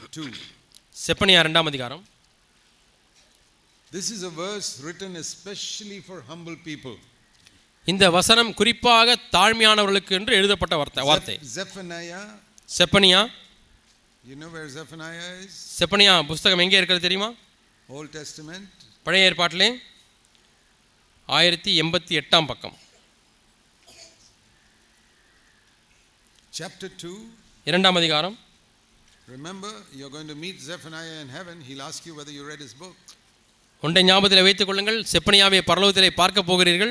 2. செப்பனியா ரெண்டாம் அதிகாரம் This is a verse written especially for humble people. இந்த வசனம் குறிப்பாக தாழ்மையானவர்களுக்கு என்று எழுதப்பட்ட வார்த்தை வார்த்தை Zeph- Zephaniah, Zephaniah you know where Zephaniah is? Zephaniah புஸ்தகம் எங்கே இருக்கிறது தெரியுமா Old Testament. பழைய ஏற்பாட்டிலே ஆயிரத்தி எண்பத்தி எட்டாம் பக்கம் Chapter 2. இரண்டாம் அதிகாரம் Remember, you're going to meet Zephaniah in heaven. He'll ask you whether you read his book. ஒன்றை ஞாபகத்தில் வைத்துக் கொள்ளுங்கள் செப்பனியாவை பரலோகத்திலே பார்க்க போகிறீர்கள்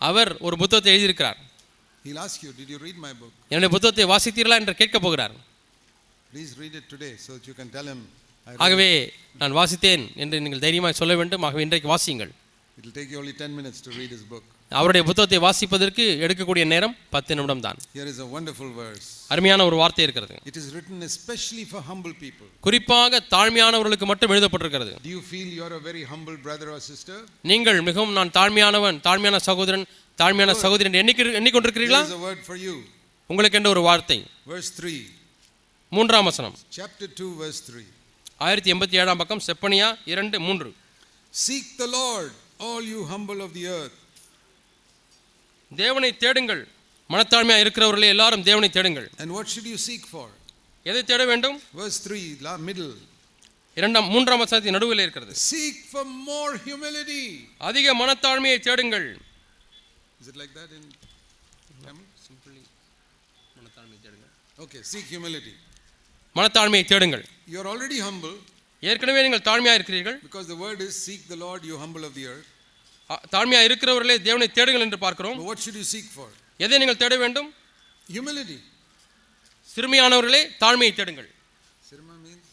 அவர் ஒரு புத்தகத்தை எழுதியிருக்கிறார் He'll ask you, Did you read my book? என்னுடைய புத்தகத்தை வாசித்தீர்களா என்று கேட்கப் போகிறார் Please read it today so that you can tell him. I read ஆகவே நான் வாசித்தேன் என்று நீங்கள் தைரியமாக சொல்ல வேண்டும் ஆகவே இன்றைக்கு வாசியுங்கள் it. It'll take you only 10 minutes to read his book. அவருடைய புத்தகத்தை வாசிப்பதற்கு எடுக்கக்கூடிய நேரம் பத்து நிமிடம் தான் Here is a wonderful verse. அருமையான ஒரு வார்த்தை இருக்கிறது It is written especially for humble people. குறிப்பாக தாழ்மையானவர்களுக்கு மட்டும் எழுதப்பட்டிருக்கிறது Do you feel you're a very humble brother or sister? நீங்கள் மிகவும் நான் தாழ்மையானவன் தாழ்மையான சகோதரன் தாழ்மையான சகோதரன் எண்ணிக்கை There எண்ணிக்கொண்டிருக்கிறீர்களா is a word for you. உங்களுக்கு என்று ஒரு வார்த்தை Verse 3. மூன்றாம் வசனம் Chapter 2, verse 3. ஆயிரத்தி எண்பத்தி ஏழாம் பக்கம் செப்பனியா இரண்டு மூன்று Seek the Lord, all you humble of the earth. தேவனை தேடுங்கள் மனத்தாழ்மையா இருக்கிறவர்களே எல்லாரும் தேவனை தேடுங்கள் And what should you seek for? எதை தேட வேண்டும் Verse 3, la- middle. இரண்டாம் மூன்றாம் வசனத்தின் நடுவில் இருக்கிறது Seek for more humility. அதிக மனத்தாழ்மையை தேடுங்கள் Is it like that in Tamil? மனத்தாழ்மையை தேடுங்கள் Okay, seek humility. மனத்தாழ்மையை தேடுங்கள் You're already humble ஏற்கனவே நீங்கள் தாழ்மையா இருக்கிறீர்கள் because the word is seek the Lord, you humble of the earth. தாழ்மையா இருக்கிறவர்களே தேவனை தேடுங்கள் என்று பார்க்கிறோம் what should you seek for? எதை நீங்கள் தேட வேண்டும் Humility. சிறுமியானவர்களே தாழ்மையை தேடுங்கள் Sirma means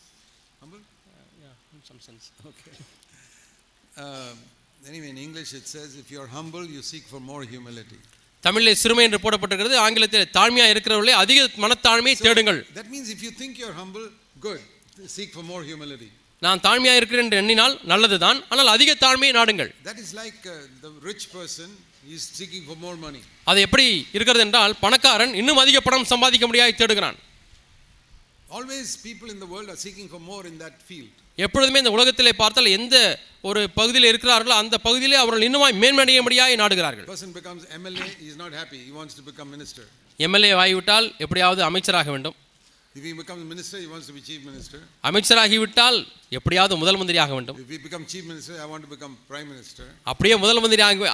humble? Um, anyway, in English it says if you're humble, you seek for more humility. தமிழில் சிறுமை என்று போடப்பட்டிருக்கிறது ஆங்கிலத்தில் தாழ்மையா இருக்கிறவர்களே அதிக மனத்தாழ்மையை தேடுங்கள் That means if you think you're humble, good. Seek for more humility. நான் தாழ்மையா இருக்கிறேன் என்று எண்ணினால் நல்லதுதான் ஆனால் அதிக தாழ்மையை நாடுங்கள் is like uh, the rich person, he's seeking for more money. அது எப்படி இருக்கிறது என்றால் பணக்காரன் இன்னும் அதிக பணம் சம்பாதிக்க முடியாது தேடுகிறான் Always people in the world are seeking for more in that field. எப்பொழுதுமே இந்த உலகத்திலே பார்த்தால் எந்த ஒரு பகுதியில் இருக்கிறார்களோ அந்த பகுதியிலே அவர்கள் இன்னுமாய் மேன்மடைய முடியாய் நாடுகிறார்கள் Person becomes MLA, he's not happy, he wants to become minister. MLA ஆகிவிட்டால் எப்படியாவது அமைச்சராக வேண்டும் If he becomes minister, he wants to be chief minister. அமைச்சராகிவிட்டால் எப்படியாவது முதல் மந்திரி ஆக வேண்டும் If he becomes chief minister, I want to become prime minister. அப்படியே முதல் மந்திரி ஆகி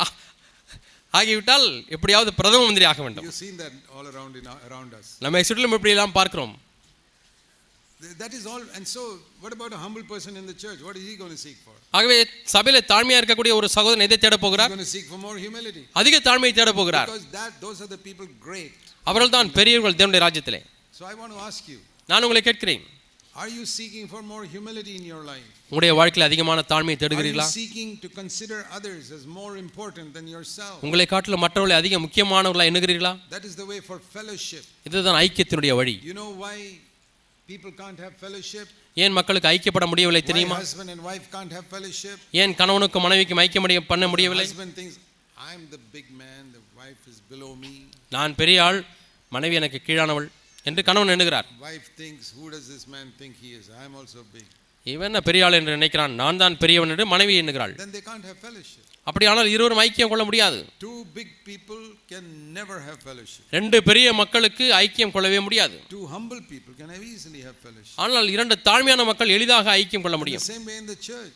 ஆகிவிட்டால் எப்படியாவது பிரதம மந்திரி ஆக வேண்டும் You've seen that all around in around us. நம்ம சுற்றிலும் இப்படியெல்லாம் பார்க்கிறோம் Th- That is all. And so, what about a humble person in the church? What is he going to seek for? ஆகவே சபையில தாழ்மையா இருக்கக்கூடிய ஒரு சகோதரன் எதை தேட He's போகிறார் going to seek for more humility. அதிக தாழ்மையை தேட போகிறார் Because that those are the people great. அவர்கள் தான் பெரியவர்கள் தேவனுடைய ராஜ்யத்திலே So I want to ask you, நான் உங்களை கேட்கிறேன் are you seeking for more humility in your life? உங்களுடைய வாழ்க்கையில் அதிகமான தாழ்மையை Are you தேடுகிறீர்களா seeking to consider others as more important than yourself? உங்களை காட்டிலும் மற்றவர்களை அதிக முக்கியமானவர்களா எண்ணுகிறீர்களா That is the way for fellowship. இதுதான் ஐக்கியத்தினுடைய வழி You know why people can't have fellowship? ஏன் மக்களுக்கு ஐக்கியப்பட முடியவில்லை Why தெரியுமா husband and wife can't have fellowship? ஏன் கணவனுக்கும் மனைவிக்கும் ஐக்கியம் பண்ண முடியவில்லை Husband thinks, I'm the big man, the wife is below me. நான் பெரிய ஆள் மனைவி எனக்கு கீழானவள் என்று கணவன் எண்ணுகிறார் Wife thinks, who does this man think he is? I'm also big. இவன் என்ன பெரிய ஆள் என்று நினைக்கிறான் நான் தான் பெரியவன் என்று மனைவி எண்ணுகிறாள் Then they can't have fellowship. அப்படியானால் இருவரும் ஐக்கியம் கொள்ள முடியாது Two big people can never have fellowship. ரெண்டு பெரிய மக்களுக்கு ஐக்கியம் கொள்ளவே முடியாது Two humble people can have easily have fellowship. ஆனால் இரண்டு தாழ்மையான மக்கள் எளிதாக ஐக்கியம் கொள்ள முடியும் same way in the church.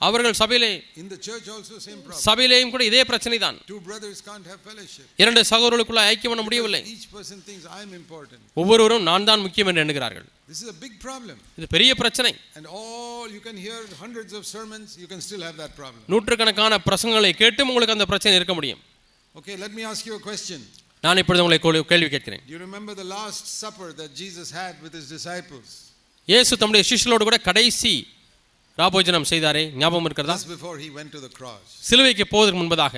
அவர்கள் சபையிலே the church also same problem. சபையிலேயும் கூட இதே பிரச்சனை தான் Two brothers can't have fellowship. இரண்டு சகோதரர்களுக்குள்ள ஐக்கியம் பண்ண முடியவில்லை Each person thinks I'm important. ஒவ்வொருவரும் நான் தான் முக்கியம் என்று எண்ணுகிறார்கள் This is a big problem. இது பெரிய பிரச்சனை And all you can hear hundreds of sermons, you can still have that problem. நூற்றுக்கணக்கான பிரசங்களை கேட்டும் உங்களுக்கு அந்த பிரச்சனை இருக்க முடியும் Okay, let me ask you a question. நான் இப்பொழுது உங்களை கேள்வி- கேட்கிறேன் you remember the last supper that Jesus had with his disciples? இயேசு தம்முடைய சிஷ்யர்களோடு கூட கடைசி ராபோஜனம் செய்தாரே ஞாபகம் இருக்கிறதா before he went to the cross. சிலுவைக்கு போவதற்கு முன்பதாக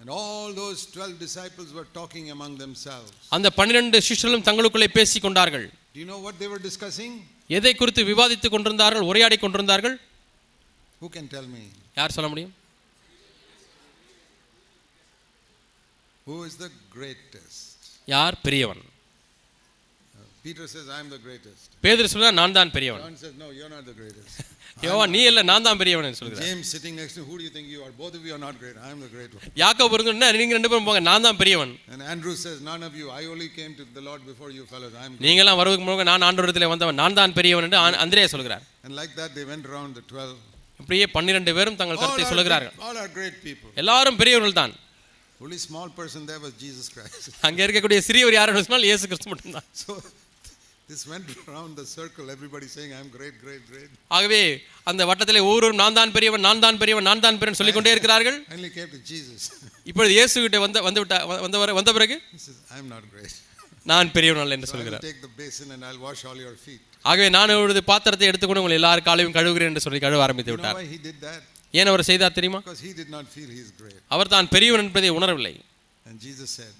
And all those 12 disciples were talking among themselves. அந்த பன்னிரண்டு சிஷ்யர்களும் தங்களுக்குள்ளே பேசிக் கொண்டார்கள் Do you know what they were discussing? எதை குறித்து விவாதித்துக் கொண்டிருந்தார்கள் உரையாடி கொண்டிருந்தார்கள் Who can tell me? யார் சொல்ல முடியும் Who is the greatest? யார் பெரியவன் Peter says, I am the greatest. Peter சொல்றா நான் தான் பெரியவன் John says, No, you're not the greatest. யோவா நீ இல்ல நான் தான் பெரியவன் James sitting next to him, who do you think you are? Both of you are not great. I am the great one. யாக்கோபு இருந்துன்னா நீங்க ரெண்டு பேரும் போங்க நான் தான் பெரியவன் And Andrew says, None of you. I only came to the Lord before you fellows. I am great. நீங்களாம் வருவதற்கு முன்னாடி நான் ஆண்டவரத்தில் வந்தவன் நான் தான் பெரியவன் என்று அந்திரேயா சொல்கிறார் And like that, they went around the 12. இப்படியே பன்னிரண்டு பேரும் தங்கள் கருத்தை சொல்லுகிறார்கள் people. எல்லாரும் பெரியவர்கள் தான் Only small person there was Jesus Christ. அங்க இருக்கக்கூடிய சிறியவர் யாருன்னு சொன்னால் இயேசு கிறிஸ்து மட்டும்தான் So this went around the circle, everybody saying, I'm great, great, great. ஆகவே அந்த வட்டத்திலே ஒவ்வொருவரும் நான் தான் பெரியவன் நான் தான் பெரியவன் நான் தான் பெரியவன் சொல்லிக் கொண்டே இருக்கிறார்கள் Finally came to Jesus. இப்பொழுது இயேசு கிட்ட வந்த வந்து விட்ட வந்தவர் வந்த பிறகு says, I'm not great. நான் பெரியவன் அல்ல என்று I சொல்கிறார் take the basin and I'll wash all your feet. ஆகவே நான் ஒரு பாத்திரத்தை எடுத்துக்கொண்டு உங்கள் எல்லார் காலையும் கழுவுகிறேன் என்று சொல்லி கழுவ ஆரம்பித்து விட்டார் why he did that? ஏன் அவர் செய்தார் தெரியுமா Because he did not feel he's great. அவர் தான் பெரியவன் என்பதை உணரவில்லை And Jesus said,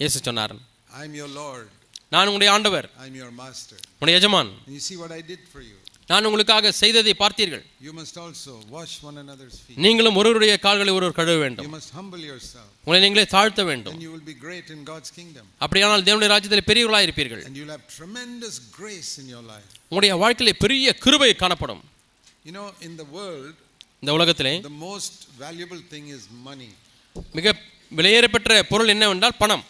இயேசு சொன்னார் I'm your Lord. நான் உங்களுடைய ஆண்டவர் I'm your master. உங்களுடைய எஜமான் you see what I did for you. நான் உங்களுக்காக செய்ததை பார்த்தீர்கள் You must also wash one another's feet. நீங்களும் ஒருவருடைய கால்களை ஒருவர் கழுவ வேண்டும் You must humble yourself. உங்களை நீங்களே தாழ்த்த வேண்டும் And you will be great in God's kingdom. அப்படியானால் தேவனுடைய ராஜ்யத்தில் பெரியவர்களாக இருப்பீர்கள் And you'll have tremendous grace in your life. உங்களுடைய வாழ்க்கையிலே பெரிய கிருபை காணப்படும் You know, in the world, இந்த உலகத்திலே the most valuable thing is money. மிக விலையேறப்பெற்ற பொருள் என்னவென்றால் பணம்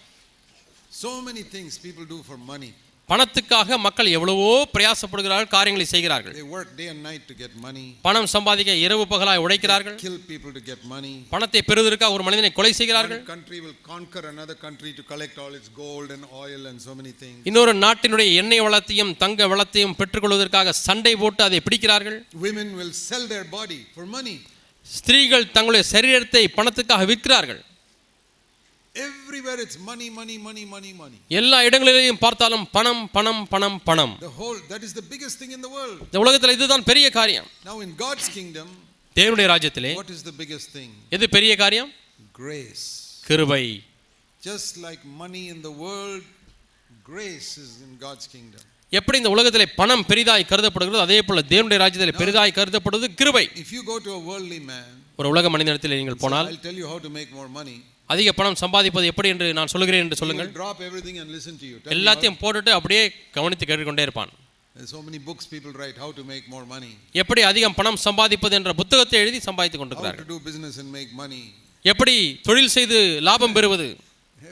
So many things people do for money. பணத்துக்காக மக்கள் எவ்வளவோ பிரயாசப்படுகிறார்கள் காரியங்களை செய்கிறார்கள் They work day and night to get money, பணம் சம்பாதிக்க இரவு பகலாய் உழைக்கிறார்கள் kill people to get money. பணத்தை பெறுவதற்காக ஒரு மனிதனை கொலை செய்கிறார்கள் One country will conquer another country to collect all its gold and oil and so many things. இன்னொரு நாட்டினுடைய எண்ணெய் வளத்தையும் தங்க வளத்தையும் பெற்றுக்கொள்வதற்காக சண்டை போட்டு அதை பிடிக்கிறார்கள் Women will sell their body for money. ஸ்திரீகள் தங்களுடைய சரீரத்தை பணத்துக்காக விற்கிறார்கள் Everywhere it's money, money, money, money, money. எல்லா இடங்களிலேயும் பார்த்தாலும் பணம் பணம் பணம் பணம் The whole, that is the biggest thing in the world. இந்த உலகத்தில் இதுதான் பெரிய காரியம் Now, in God's kingdom, தேவனுடைய ராஜ்யத்திலே what is the biggest thing? எது பெரிய காரியம் Grace. கிருபை Just like money in the world, grace is in God's kingdom. எப்படி இந்த உலகத்திலே பணம் பெரிதாய் கருதப்படுகிறதோ அதே போல தேவனுடைய ராஜ்யத்திலே பெரிதாய் கருதப்படுவது கிருபை If you go to a worldly man, ஒரு உலக மனிதனிடத்தில் நீங்கள் போனால் I'll tell you how to make more money. அதிக பணம் சம்பாதிப்பது எப்படி என்று நான் சொல்கிறேன் என்று சொல்லுங்கள் will drop everything and listen to you. Tell me how- எல்லாத்தையும் போட்டுட்டு அப்படியே கவனித்து கேட்டுக்கொண்டே இருப்பான் There's so many books people write how to make more money, எப்படி அதிகம் பணம் சம்பாதிப்பது என்ற புத்தகத்தை எழுதி சம்பாதித்துக் how கொண்டிருக்கிறார்கள் to do business and make money. எப்படி தொழில் செய்து லாபம் பெறுவது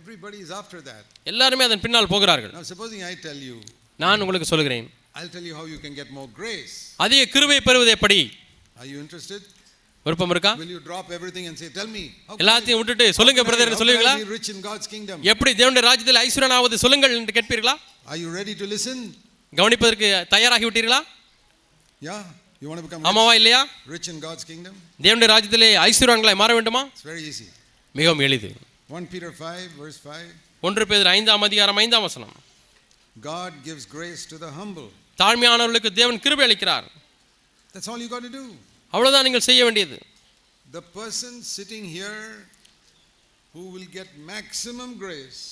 Everybody is after that. எல்லாருமே அதன் பின்னால் போகிறார்கள் Now, supposing I tell you, நான் உங்களுக்கு சொல்கிறேன் I'll tell you how you can get more grace. அதிக கிருபை பெறுவது எப்படி Are you interested? விருப்பம் இருக்கா Will you drop everything and say, Tell me, எல்லாத்தையும் விட்டுட்டு சொல்லுங்க பிரதர் சொல்லுவீங்களா rich in God's kingdom? எப்படி தேவனுடைய ராஜ்யத்தில் ஐஸ்வர்யனாவது சொல்லுங்கள் என்று கேட்பீர்களா Are you ready to listen? கவனிப்பதற்கு தயாராகி விட்டீர்களா Yeah? You want to become rich, ஆமாவா இல்லையா rich in God's kingdom? தேவனுடைய ராஜ்யத்திலே ஐஸ்வர்யங்களாய் மாற வேண்டுமா It's very easy. மிகவும் எளிது 1 Peter 5, verse 5 ஒன்று பேர் ஐந்தாம் அதிகாரம் ஐந்தாம் வசனம் God gives grace to the humble. தாழ்மையானவர்களுக்கு தேவன் கிருபை அளிக்கிறார் That's all you got to do. அவ்வளவுதான் நீங்கள் செய்ய வேண்டியது The person sitting here who will get maximum grace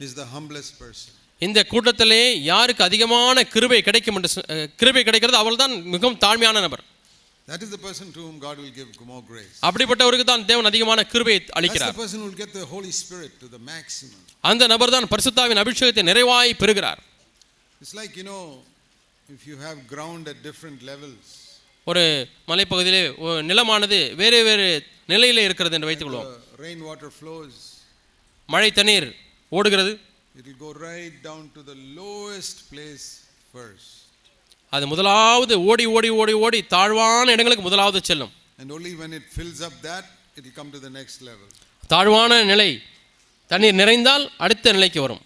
is the humblest person. இந்த கூட்டத்திலே யாருக்கு அதிகமான கிருபை கிடைக்கும் என்று கிருபை கிடைக்கிறது அவள்தான் மிகவும் தாழ்மையான நபர் That is the person to whom God will give more grace. அப்படிப்பட்டவருக்கு தான் தேவன் அதிகமான கிருபை That's the அளிக்கிறார் person who will get the Holy Spirit to the maximum. அந்த நபர் தான் பரிசுத்தாவின் அபிஷேகத்தை நிறைவாய் பெறுகிறார் It's like, you know, if you have ground at different levels, ஒரு மலைப்பகுதியிலே நிலமானது வேறு வேறு நிலையிலே இருக்கிறது என்று வைத்துக்கொள்வோம் the rainwater flows, மழை தண்ணீர் ஓடுகிறது it will go right down to the lowest place first. அது முதலாவது ஓடி ஓடி ஓடி ஓடி தாழ்வான இடங்களுக்கு முதலாவது செல்லும் And only when it fills up that, it will come to the next level. தாழ்வான நிலை தண்ணீர் நிறைந்தால் அடுத்த நிலைக்கு வரும்.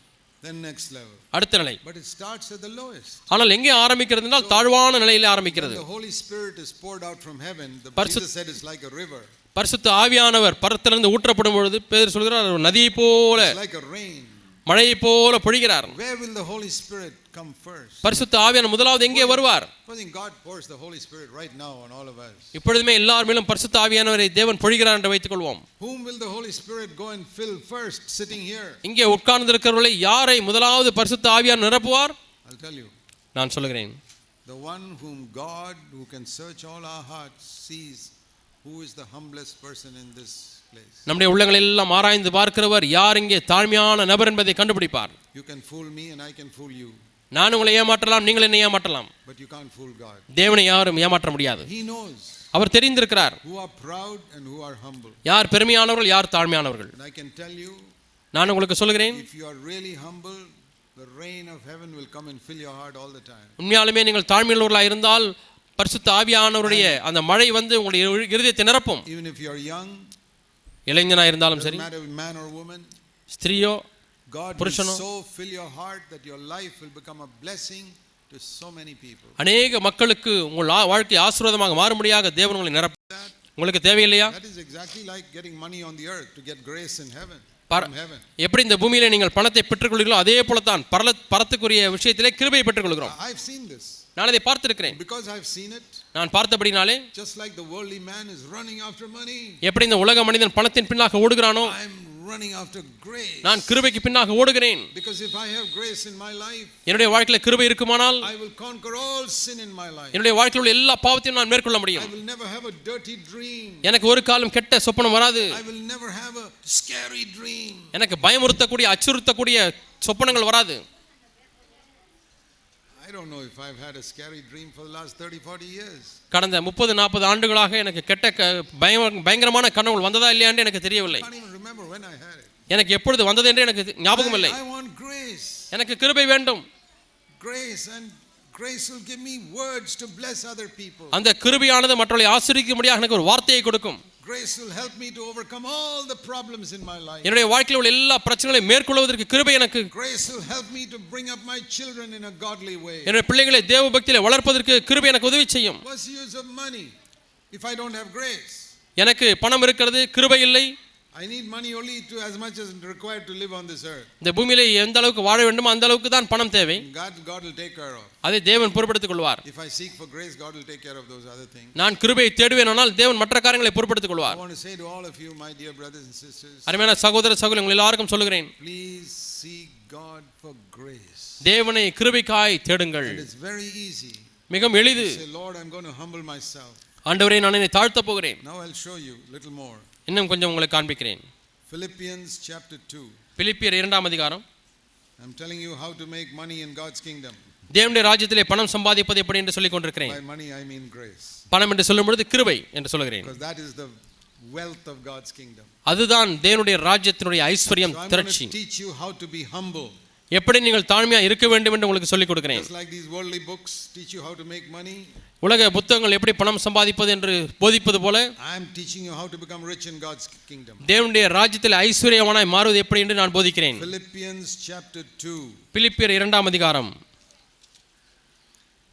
அடுத்த நிலை But it starts at the lowest. ஆனால் எங்கே ஆரம்பிக்கிறது என்றால் தாழ்வான நிலையிலே ஆரம்பிக்கிறது. பரிசுத்த ஆவியானவர் பரத்திலிருந்து ஊற்றப்படும் பொழுது பேர் சொல்கிறார் நதியை போல மழையை போல பொழிகிறார் Where will the Holy Spirit come first? பரிசுத்த ஆவியான முதலாவது எங்கே வருவார் God pours the Holy Spirit right now on all of us. இப்பொழுதுமே எல்லார் மேலும் பரிசுத்த ஆவியானவரை தேவன் பொழிகிறார் என்று வைத்துக் கொள்வோம் Whom will the Holy Spirit go and fill first sitting here? இங்கே உட்கார்ந்திருக்கிறவர்களை யாரை முதலாவது பரிசுத்த ஆவியார் நிரப்புவார் I'll tell you. நான் சொல்கிறேன் The one whom God, who can search all our hearts, sees who is the humblest person in this. நம்முடைய உள்ளங்களை எல்லாம் ஆராய்ந்து பார்க்கிறவர் யார் இங்கே தாழ்மையான நபர் என்பதை கண்டுபிடிப்பார். You can fool me and I can fool you, நான் உங்களை ஏமாற்றலாம் நீங்கள் என்னை ஏமாற்றலாம். But you can't fool God. தேவனை யாரும் ஏமாற்ற முடியாது. He knows our தெரிந்திருக்கிறார். who are proud and who are humble. யார் பெருமையானவர்கள் யார் தாழ்மையானவர்கள். I can tell you, நான் உங்களுக்கு சொல்கிறேன் if you are really humble, the rain of heaven will come and fill your heart all the time. உண்மையாலுமே நீங்கள் தாழ்மையுள்ளவர்களாக இருந்தால் பரிசுத்த ஆவியானவருடைய அந்த மழை வந்து உங்களுடைய இரு- இருதயத்தை நிரப்பும். Even if you are young, இளைஞனாக இருந்தாலும் சரி ஸ்திரீயோ புருஷனோ. அநேக மக்களுக்கு உங்கள் வாழ்க்கை ஆசீர்வாதமாக மாறும்படியாக தேவன் உங்களை நிரப்ப உங்களுக்கு தேவையில்லையா. எப்படி இந்த பூமியிலே நீங்கள் பணத்தை பெற்றுக்கொள்கிறீர்களோ அதே போல தான் பரத்துக்குரிய விஷயத்திலே கிருபையை பெற்றுக்கொள்கிறோம். நான் அதை பார்த்திருக்கிறேன் Because I've seen it, நான் பார்த்தபடினாலே just like the worldly man is running after money, எப்படி இந்த உலக மனிதன் பணத்தின் பின்னாக ஓடுகிறானோ I'm running after grace. நான் கிருபைக்கு பின்னாக ஓடுகிறேன் Because if I have grace in my life, என்னுடைய வாழ்க்கையில கிருபை இருக்குமானால் I will conquer all sin in my life. என்னுடைய வாழ்க்கையில் உள்ள எல்லா பாவத்தையும் நான் மேற்கொள்ள I முடியும் will never have a dirty dream. எனக்கு ஒரு காலம் கெட்ட சொப்பனம் வராது I will never have a scary dream. எனக்கு பயமுறுத்தக்கூடிய அச்சுறுத்தக்கூடிய சொப்பனங்கள் வராது I don't know if I've had a scary dream for the last 30, 40 years. கடந்த முப்பது நாற்பது ஆண்டுகளாக எனக்கு கெட்ட பயங்கரமான கனவுகள் வந்ததா இல்லையான்னு எனக்கு தெரியவில்லை I can't even remember when I had it. எனக்கு எப்பொழுது வந்தது என்று எனக்கு ஞாபகம் இல்லை I, I want grace. எனக்கு கிருபை வேண்டும் Grace and grace will give me words to bless other people. அந்த கிருபையானது மற்றவர்களை ஆசிரிக்கும்படியாக எனக்கு ஒரு வார்த்தையை கொடுக்கும் Grace will help me to overcome all the problems in my life. என்னுடைய வாழ்க்கையில் உள்ள எல்லா பிரச்சனைகளையும் மேற்கொள்வதற்கு கிருபை எனக்கு Grace will help me to bring up my children in a godly way. என்னுடைய பிள்ளைகளை தேவ பக்தியில வளர்ப்பதற்கு கிருபை எனக்கு உதவி செய்யும் What's use of money if I don't have grace? எனக்கு பணம் இருக்கிறது கிருபை இல்லை I need money only to as much as required to live on this earth. இந்த பூமியில எந்த அளவுக்கு வாழ வேண்டுமோ அந்த அளவுக்கு தான் பணம் தேவை God, God will take care of. அதை தேவன் பொறுப்படுத்திக் கொள்வார் If I seek for grace, God will take care of those other things. நான் கிருபையை தேடுவேனானால் தேவன் மற்ற காரியங்களை பொறுப்படுத்திக் I கொள்வார் want to say to all of you, my dear brothers and sisters, அருமையான சகோதர சகோதரி உங்கள் எல்லாருக்கும் சொல்லுகிறேன் please seek God for grace. தேவனை கிருபைக்காய் தேடுங்கள் And it's very easy. மிகவும் எளிது Say, Lord, I'm going to humble myself. ஆண்டவரே நான் என்னை தாழ்த்த போகிறேன் Now I'll show you little more. இன்னும் கொஞ்சம் உங்களுக்கு காண்பிக்கிறேன் Philippians chapter 2. பிலிப்பியர் இரண்டாம் அதிகாரம் I'm telling you how to make money in God's kingdom. தேவனுடைய ராஜ்யத்திலே பணம் சம்பாதிப்பது எப்படி என்று சொல்லிக் கொண்டிருக்கிறேன் By money, I mean grace. பணம் என்று சொல்லும் பொழுது கிருபை என்று சொல்லுகிறேன் Because that is the wealth of God's kingdom. அதுதான் தேவனுடைய ராஜ்யத்தினுடைய ஐஸ்வர்யம் திரட்சி teach you how to be humble. எப்படி நீங்கள் தாழ்மையா இருக்க வேண்டும் என்று உங்களுக்கு சொல்லிக் கொடுக்கிறேன் like these worldly books teach you how to make money, உலக புத்தகங்கள் எப்படி பணம் சம்பாதிப்பது என்று போதிப்பது போல I'm teaching you how to become rich in God's kingdom. தேவனுடைய ராஜ்யத்தில் ஐஸ்வர்யவானாய் மாறுவது எப்படி என்று நான் போதிக்கிறேன் Philippians chapter 2. பிலிப்பியர் இரண்டாம் அதிகாரம்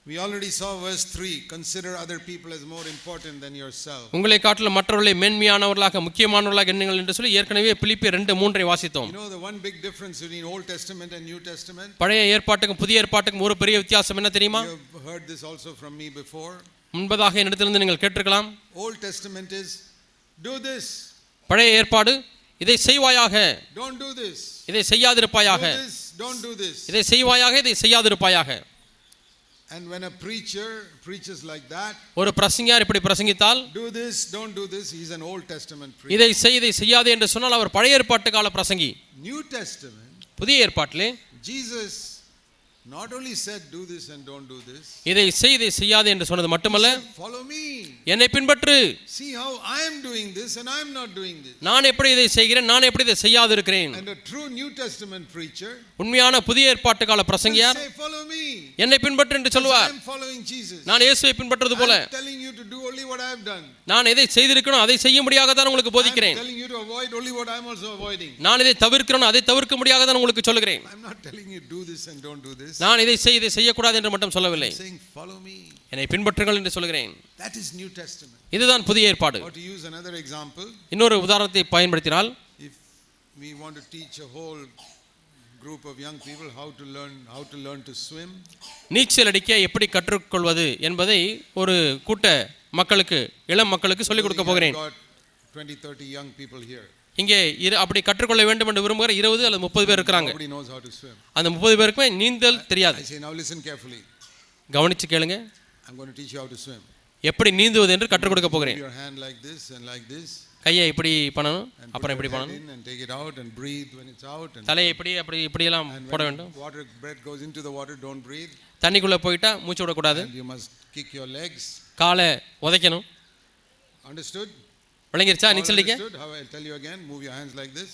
We already saw verse 3. Consider other people as more important than yourself. உங்களை காட்டிலும் மற்றவர்களை மேன்மையானவர்களாக முக்கியமானவர்களாக எண்ணுங்கள் என்று சொல்லி ஏற்கனவே பிலிப்பியர் ரெண்டு மூன்றை வாசித்தோம் You know the one big difference between Old Testament and New Testament? பழைய ஏற்பாட்டுக்கும் புதிய ஏற்பாட்டுக்கும் ஒரு பெரிய வித்தியாசம் என்ன தெரியுமா You have heard this also from me before. முன்பதாக என்னிடத்திலிருந்து நீங்கள் கேட்டிருக்கலாம் Old Testament is do this, பழைய ஏற்பாடு இதை செய்வாயாக don't do this. இதை Do செய்யாதிருப்பாயாக this, don't do this. இதை செய்வாயாக இதை செய்யாதிருப்பாயாக And when a preacher preaches like that, ஒரு பிரசங்கியார் இப்படி பிரசங்கித்தால் do this, don't do this, he's an Old Testament preacher. இதை செய் இதை செய்யாதே என்று சொன்னால் அவர் பழைய ஏற்பாட்டு கால பிரசங்கி New Testament, புதிய ஏற்பாட்டிலே Jesus not only said do this and don't do this, இதை செய் இதை செய்யாதே என்று சொன்னது மட்டுமல்ல follow me. என்னை பின்பற்று See how I am doing this and I am not doing this. நான் எப்படி இதை செய்கிறேன் நான் எப்படி இதை செய்யாதிருக்கிறேன் And a true New Testament preacher உண்மையான புதிய ஏற்பாட்டு கால பிரசங்கியார் say, follow me. என்னை பின்பற்று என்று Because I சொல்லுவார் am following Jesus. நான் இயேசுவை பின்பற்றது போல I'm telling you to do only what I have done. நான் எதை செய்திருக்கணும் அதை செய்யும்படியாக தான் உங்களுக்கு போதிக்கிறேன் telling you to avoid only what I'm also avoiding. நான் இதை தவிர்க்கிறோம் அதை தவிர்க்க முடியாக தான் உங்களுக்கு சொல்லுகிறேன் I'm not telling you do this and don't do this. நான் இதை செய் இதை செய்யக்கூடாது என்று மட்டும் சொல்லவில்லை saying follow me. என்னை பின்பற்றுங்கள் என்று சொல்கிறேன் That is New Testament. இதுதான் புதிய ஏற்பாடு Or to use another example, இன்னொரு உதாரணத்தை பயன்படுத்தினால் if we want to teach a whole group of young people how to learn how to learn to swim, நீச்சல் அடிக்க எப்படி கற்றுக்கொள்வது என்பதை ஒரு கூட்ட மக்களுக்கு இளம் மக்களுக்கு சொல்லிக் கொடுக்க போகிறேன் I've got 20, 30 young people here. இங்கே இரு அப்படி கற்றுக்கொள்ள வேண்டும் என்று விரும்புகிற இருபது அல்லது முப்பது பேர் இருக்கிறாங்க. அந்த முப்பது பேருக்குமே நீந்தல் தெரியாது. கவனிச்சு கேளுங்க I'm going to teach you how to swim. எப்படி நீந்துவது என்று கற்றுக் கொடுக்க போகிறேன் கையை இப்படி பண்ணணும் அப்புறம் இப்படி பண்ணணும் தலையை இப்படி அப்படி இப்படியெல்லாம் போட வேண்டும் water breath goes into the water, don't breathe. தண்ணிக்குள்ளே போயிட்டா மூச்சு விடக்கூடாது you must kick your legs. காலை உதைக்கணும் Understood? விளங்கிருச்சா நீச்சல் அடிக்க tell you again. Move your hands like this.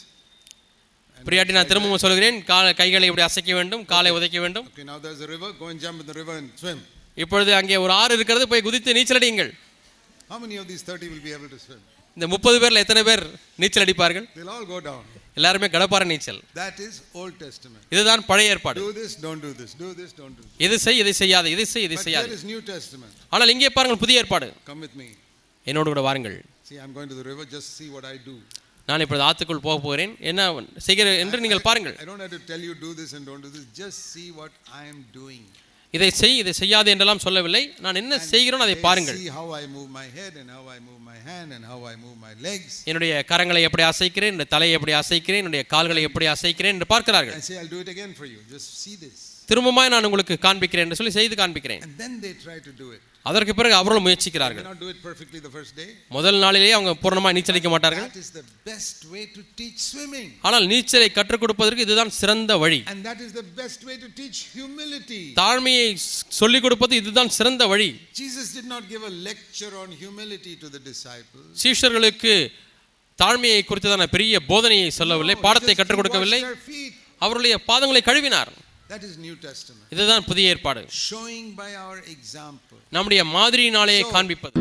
And பிரியாட்டி நான் திரும்பவும் சொல்கிறேன் கால கைகளை இப்படி அசைக்க வேண்டும் காலை உதைக்க வேண்டும். Go and jump in the river and swim. இப்பொழுது அங்கே ஒரு ஆறு இருக்கிறது போய் குதித்து நீச்சல் அடியுங்கள் How many of these 30 will be able to swim? இந்த முப்பது பேர்ல எத்தனை பேர் நீச்சல் அடிப்பார்கள் They'll all go down. எல்லாருமே கடப்பார நீச்சல் That is Old Testament. இதுதான் பழைய ஏற்பாடு Do this, don't do this. Do this, don't do this. இது செய் இதை செய்யாது இது செய் இதை செய்யாது here is New Testament. ஆனால் இங்கே பாருங்கள் புதிய ஏற்பாடு Come with me. என்னோடு கூட வாருங்கள் See, I'm going to the river. Just see what I do. நான் இப்பொழுது ஆத்துக்குள் போக போகிறேன் என்ன செய்கிற என்று நீங்கள் பாருங்கள் I don't have to tell you do this and don't do this. Just see what I am doing. இதை செய் இதை செய்யாது என்றெல்லாம் சொல்லவில்லை. நான் என்ன செய்கிறோம் அதை பாருங்கள். என்னுடைய கரங்களை எப்படி அசைக்கிறேன்? என்னுடைய தலையை எப்படி அசைக்கிறேன்? என்னுடைய கால்களை எப்படி அசைக்கிறேன்? என்று பார்க்கிறார்கள். திரும்பமாய் நான் உங்களுக்கு காண்பிக்கிறேன் என்று சொல்லி செய்து காண்பிக்கிறேன். அதற்கு பிறகு அவர்களும் முயற்சிக்கிறார்கள். முதல் நாளிலேயே அவங்க பூர்ணமாய் நீச்சலிக்க மாட்டார்கள். ஆனால் நீச்சலை கற்றுக் கொடுப்பதற்கு இதுதான் சிறந்த வழி. தாழ்மையை சொல்லிக் கொடுப்பது இதுதான் சிறந்த வழி. சீஷர்களுக்கு தாழ்மையை குறித்ததான பெரிய போதனையை சொல்லவில்லை பாடத்தை கற்றுக் கொடுக்கவில்லை. அவருடைய பாதங்களை கழுவினார் That is New Testament. இதுதான் புதிய ஏற்பாடு Showing by our example. நம்முடைய மாதிரியினாலே காண்பிப்பது